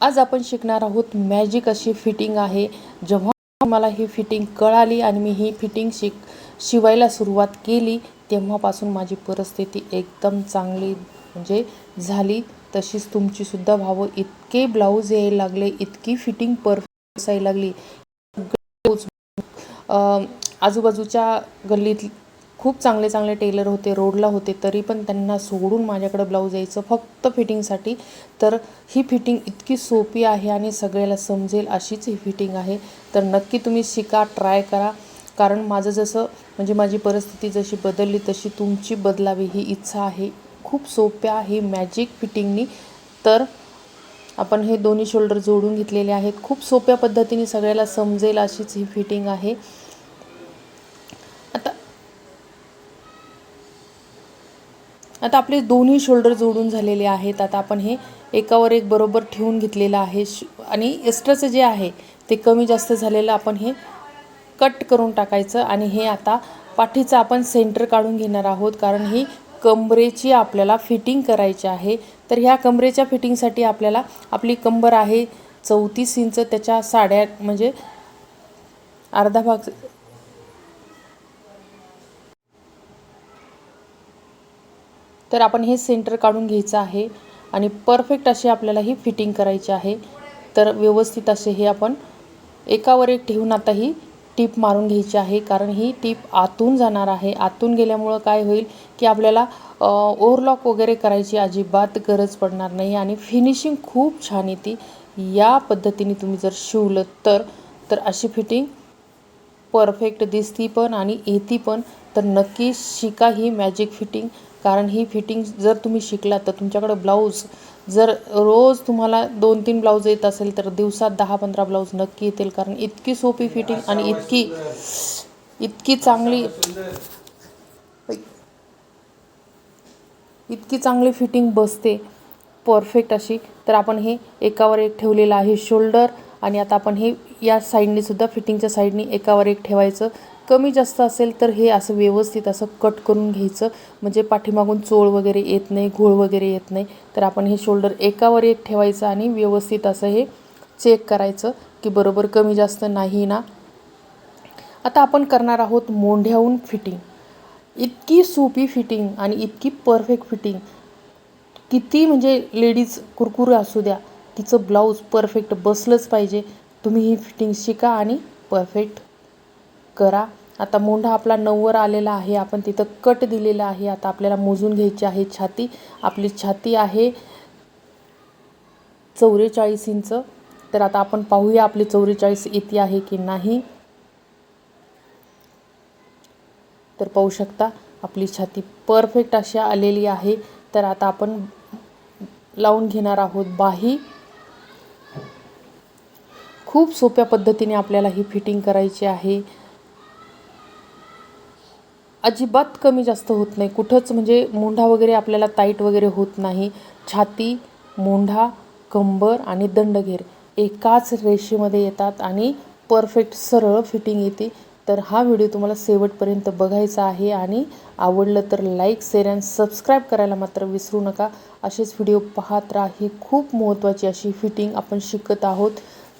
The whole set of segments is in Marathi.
आज आपण शिकणार आहोत मॅजिक अशी फिटिंग आहे. जेव्हा मला ही फिटिंग कळाली आणि मी ही फिटिंग शिक शिवायला सुरुवात केली तेव्हापासून माझी परिस्थिती एकदम चांगली म्हणजे झाली. तशीच तुमचीसुद्धा व्हावं इतके ब्लाऊज यायला लागले इतकी फिटिंग परफेक्ट असायला लागली. ब्लाऊज आजूबाजूच्या गल्लीत खूप चांगले चांगले टेलर होते रोडला होते तरी पण त्यांना सोडून माझ्याकडं ब्लाऊज यायचं फक्त फिटिंगसाठी तर ही फिटिंग इतकी सोपी आहे आणि सगळ्याला समजेल अशीच ही फिटिंग आहे. तर नक्की तुम्ही शिका ट्राय करा. कारण माझं जसं म्हणजे माझी परिस्थिती जशी बदलली तशी तुमची बदलावी ही इच्छा आहे. खूप सोप्या आहे मॅजिक फिटिंगनी तर आपण हे दोन्ही शोल्डर जोडून घेतलेले आहेत. खूप सोप्या पद्धतीने सगळ्याला समजेल अशीच ही फिटिंग आहे. आता आपले दोन्ही शोल्डर जोडून झालेले आहेत. आता आपण हे एकावर एक बरोबर ठेवून घेतलेलं आहे. श आणि एक्स्ट्राचं जे आहे ते कमी जास्त झालेलं आपण हे कट करून टाकायचं आणि हे आता पाठीचं आपण सेंटर काढून घेणार आहोत. कारण ही कमरेची आपल्याला फिटिंग करायची आहे. तर ह्या कमरेच्या फिटिंगसाठी आपल्याला आपली कंबर आहे चौतीस इंच. त्याच्या साड्या म्हणजे अर्धा भाग तर आपण हे सेंटर काढून घ्यायचं आहे. आणि परफेक्ट अशी आपल्याला ही फिटिंग करायची आहे. तर व्यवस्थित असे हे आपण एकावर एक ठेवून आता ही टीप मारून घ्यायची आहे. कारण ही टीप आतून जाणार आहे. आतून गेल्यामुळं काय होईल की आपल्याला ओव्हरलॉक वगैरे करायची अजिबात गरज पडणार नाही. आणि फिनिशिंग खूप छान येते. या पद्धतीने तुम्ही जर शिवलं तर तर अशी फिटिंग परफेक्ट दिसती पण आणि येती पण. तर नक्की शिका ही मॅजिक फिटिंग कारण ही फिटिंग जर तुम्ही शिकला तर तुमच्याकडं ब्लाऊज जर रोज तुम्हाला दोन तीन ब्लाऊज येत असेल तर दिवसात दहा पंधरा ब्लाऊज नक्की येतील. कारण इतकी सोपी फिटिंग आणि इतकी इतकी चांगली इतकी चांगली फिटिंग बसते परफेक्ट अशी. तर आपण हे एकावर एक ठेवलेलं आहे शोल्डर. आणि आता आपण हे या साईडने सुद्धा फिटिंगच्या साईडने एकावर एक ठेवायचं. कमी जास्त असेल तर हे असं व्यवस्थित असं कट करून घ्यायचं. म्हणजे पाठीमागून चोळ वगैरे येत नाही घोळ वगैरे येत नाही. तर आपण हे शोल्डर एकावर एक ठेवायचं आणि व्यवस्थित असं हे चेक करायचं की बरोबर कमी जास्त नाही ना. आता आपण करणार आहोत मोंढ्याहून फिटिंग. इतकी सोपी फिटिंग आणि इतकी परफेक्ट फिटिंग. किती म्हणजे लेडीज कुरकुरे असू द्या तिचं ब्लाऊज परफेक्ट बसलंच पाहिजे. तुम्ही ही फिटिंग शिका आणि परफेक्ट करा. आता मोंढा आपला नऊवर आलेला आहे. आपण तिथं कट दिलेला आहे. आता आपल्याला मोजून घ्यायची आहे छाती. आपली छाती आहे चौवेचाळीस इंच. तर आता आपण पाहूया आपली चौवेचाळीस इथे आहे की नाही. तर पाहू शकता आपली छाती परफेक्ट अशी आलेली आहे. तर आता आपण लावून घेणार आहोत बाही. खूप सोप्या पद्धतीने आपल्याला ही फिटिंग करायची आहे. अजिबात कमी जास्त होत नाही. कुठंच म्हणजे मोंढा वगैरे आपल्याला ताईट वगैरे होत नाही. छाती मोंढा कंबर आणि दंडघेर एकाच रेषेमध्ये येतात आणि परफेक्ट सरळ फिटिंग येते. तर हा व्हिडिओ तुम्हाला शेवटपर्यंत बघायचा आहे आणि आवडलं तर लाईक शेअर अँड सबस्क्राईब करायला मात्र विसरू नका. असेच व्हिडिओ पाहत राहा. ही खूप महत्त्वाची अशी फिटिंग आपण शिकत आहोत.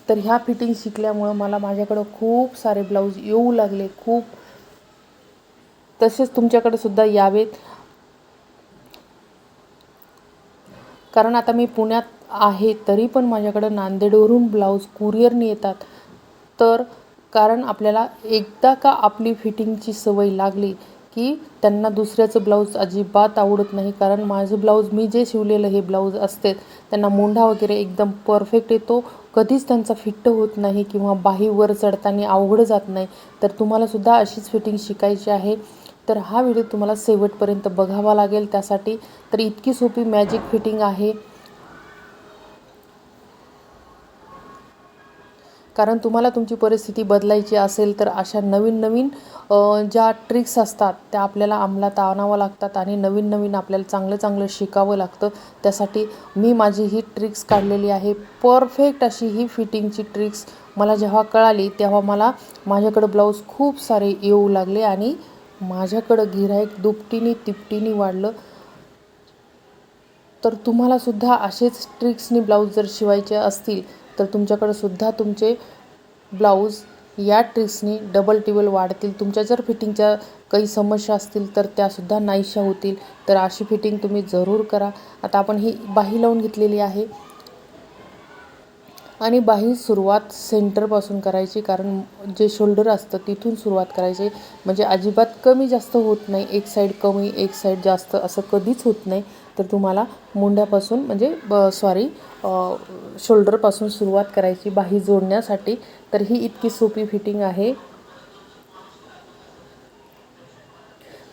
तर ह्या फिटिंग शिकल्यामुळं मला माझ्याकडं खूप सारे ब्लाऊज येऊ लागले. खूप तसेच तुमच्याकडे सुद्धा यावेत. कारण आता मी पुण्यात आहे तरी पण माझ्याकडं नांदेडवरून ब्लाऊज कुरिअरने येतात. तर कारण आपल्याला एकदा का आपली फिटिंगची सवय लागली की त्यांना दुसऱ्याचं ब्लाऊज अजिबात आवडत नाही. कारण माझं ब्लाऊज मी जे शिवलेलं हे ब्लाऊज असते त्यांना मोंढा वगैरे एकदम परफेक्ट येतो. कधीच त्यांचा फिट्ट होत नाही किंवा बाही वर चढताना अवघड जात नाही. तर तुम्हालासुद्धा अशीच फिटिंग शिकायची आहे. तर हा व्हिडिओ तुम्हाला शेवटपर्यंत बघावा लागेल. त्यासाठी तर इतकी सोपी मॅजिक फिटिंग आहे. कारण तुम्हाला तुमची परिस्थिती बदलायची असेल तर अशा नवीन नवीन ज्या ट्रिक्स असतात त्या आपल्याला अंमलात आणावं लागतात आणि नवीन नवीन आपल्याला चांगलं चांगलं शिकावं लागतं. त्यासाठी मी माझी ही ट्रिक्स काढलेली आहे. परफेक्ट अशी ही फिटिंगची ट्रिक्स मला जेव्हा कळाली तेव्हा मला माझ्याकडं ब्लाऊज खूप सारे येऊ लागले आणि माझ्याकडं गिऱ्हाईक दुपटीने तिपटीने वाढलं तर तुम्हालासुद्धा असेच ट्रिक्सनी ब्लाऊज जर शिवायचे असतील तर तुमच्याकडं सुद्धा तुमचे ब्लाऊज या ट्रिक्सनी डबल टिबल वाढतील. तुमच्या जर फिटिंगच्या काही समस्या असतील तर त्यासुद्धा नाहीशा होतील. तर अशी फिटिंग तुम्ही जरूर करा. आता आपण ही बाही लावून घेतलेली आहे. आणि बाही सुरुवात सेंटरपासून करायची कारण जे शोल्डर असतं तिथून सुरुवात करायची. म्हणजे अजिबात कमी जास्त होत नाही एक साईड कमी एक साईड जास्त असं कधीच होत नाही. तर तुम्हाला मुंड्यापासून म्हणजे ब सॉरी शोल्डरपासून सुरुवात करायची बाही जोडण्यासाठी. तर ही इतकी सोपी फिटिंग आहे.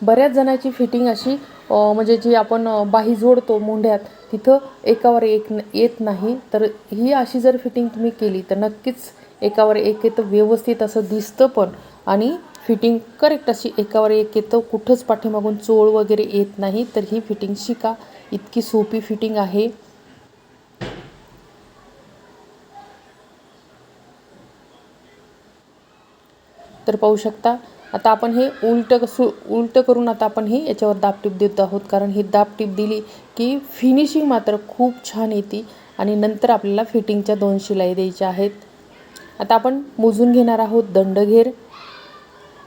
बऱ्याच जणांची फिटिंग अशी म्हणजे जी आपण बाही जोडतो मुंढ्यात तिथं एकावर एक न- येत नाही. तर ही अशी जर फिटिंग तुम्ही केली तर नक्कीच एकावर एक येतं व्यवस्थित असं दिसतं पण. आणि फिटिंग करेक्ट अशी एकावर एक येतं कुठंच पाठीमागून चोळ वगैरे येत नाही तर ही फिटिंग शिका. इतकी सोपी फिटिंग आहे. तर पाहू शकता आता आपण हे उलटं कसं उलटं करून आता आपण हे याच्यावर दाबटीप देत आहोत. कारण ही दाबटीप दिली की फिनिशिंग मात्र खूप छान येते आणि नंतर आपल्याला फिटिंगच्या दोन शिलाई द्यायच्या आहेत. आता आपण मोजून घेणार आहोत दंडघेर.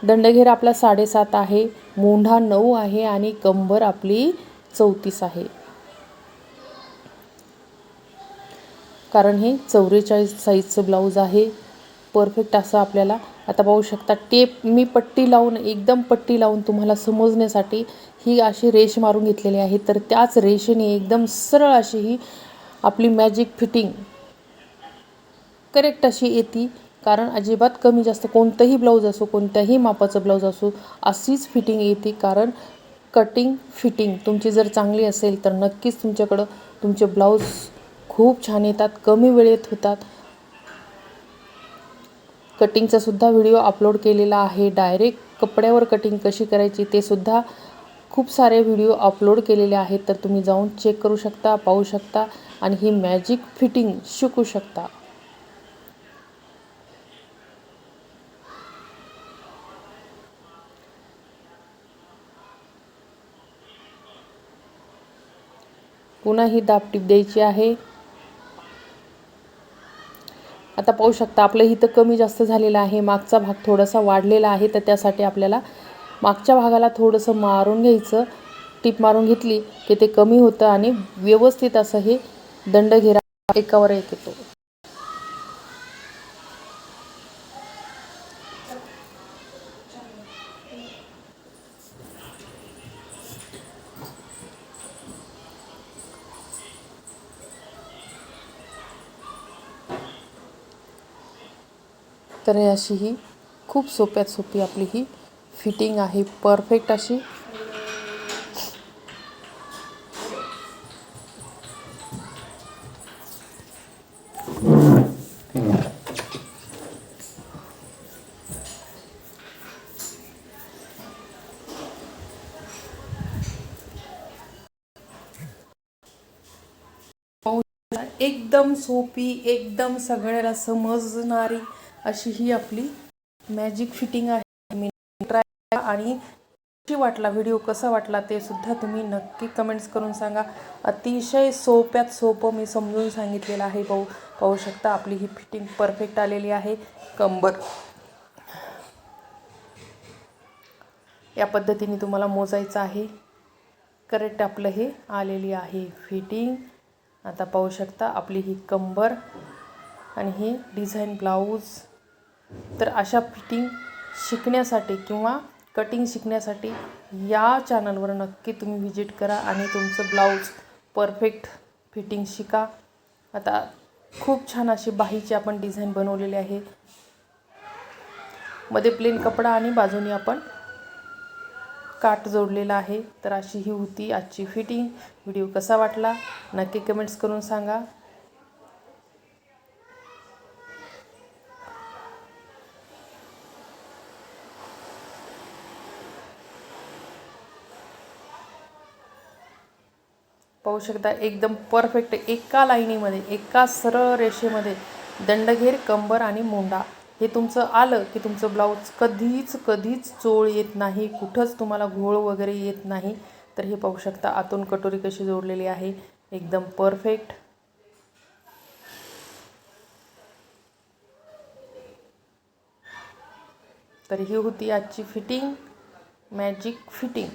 दंडघेर आपला साडेसात आहे मोंढा नऊ आहे आणि कंबर आपली चौतीस आहे. कारण हे चौवेचाळीस साईजचं ब्लाऊज आहे. परफेक्ट असं आपल्याला आता पाहू शकता टेप मी पट्टी लावून एकदम पट्टी लावून तुम्हाला समजण्यासाठी ही अशी रेष मारून घेतलेली आहे. तर त्याच रेषेने एकदम सरळ अशी ही आपली मॅजिक फिटिंग करेक्ट अशी येते. कारण अजिबात कमी जास्त कोणतंही ब्लाऊज असो कोणत्याही मापाचं ब्लाऊज असो अशीच फिटिंग येते. कारण कटिंग फिटिंग तुमची जर चांगली असेल तर नक्कीच तुमच्याकडं तुमचे ब्लाऊज खूप छान येतात कमी वेळेत होतात. कटिंगचा सुद्धा व्हिडिओ अपलोड केलेला आहे. डायरेक्ट कपड्यावर कटिंग कशी करायची ते सुद्धा खूप सारे व्हिडिओ अपलोड केलेले आहेत. तर तुम्ही जाऊन चेक करू शकता पाहू शकता आणि ही मॅजिक फिटिंग शिकू शकता. पुन्हा ही दाबटीप द्यायची आहे. आता पाहू शकता आपलं इथं कमी जास्त झालेलं आहे मागचा भाग थोडासा वाढलेला आहे तर त्यासाठी आपल्याला मागच्या भागाला थोडंसं मारून घ्यायचं. टीप मारून घेतली की ते कमी होतं आणि व्यवस्थित असं हे दंड घेरा एकावर एक येतो. तर हे अशी ही खूप सोप्यात सोपी आपली ही फिटिंग आहे. परफेक्ट अशी. एकदम सोपी एकदम सगळ्याला समजणारी अशी ही आपली मॅजिक फिटिंग आहे. मी ट्राय आणि कशी वाटला व्हिडिओ कसा वाटला ते सुद्धा तुम्ही नक्की कमेंट्स करून सांगा. अतिशय सोप्यात सोपं मी समजून सांगितलेलं आहे. पाहू पाहू शकता आपली ही फिटिंग परफेक्ट आलेली आहे. कंबर. या पद्धतीने तुम्हाला मोजायचं आहे. करेक्ट आपलं हे आलेली आहे फिटिंग आता पाहू शकता आपली ही कंबर आणि ही डिझाईन ब्लाऊज तर अशा फिटिंग शिकण्यासाठी किंवा कटिंग शिकण्यासाठी या चॅनलवर नक्की तुम्ही व्हिजिट करा आणि तुमचं ब्लाऊज परफेक्ट फिटिंग शिका. आता खूप छान अशी बाहीची आपण डिझाईन बनवलेली आहे. मध्ये प्लेन कपडा आणि बाजूनी आपण काट जोडलेला आहे. तर अशी ही होती आजची फिटिंग व्हिडिओ कसा वाटला? नक्की कमेंट्स करून सांगा. पाहू शकता एकदम परफेक्ट एका लाईनीमध्ये एका सरळ रेषेमध्ये दंडघेर कंबर आणि मोंडा. हे तुमचं आलं की तुमचं ब्लाऊज कधीच कधीच चोळ येत नाही कुठंच तुम्हाला घोळ वगैरे येत नाही. तर हे पाहू शकता आतून कटोरी कशी जोडलेली आहे एकदम परफेक्ट तर ही होती आजची फिटिंग मॅजिक फिटिंग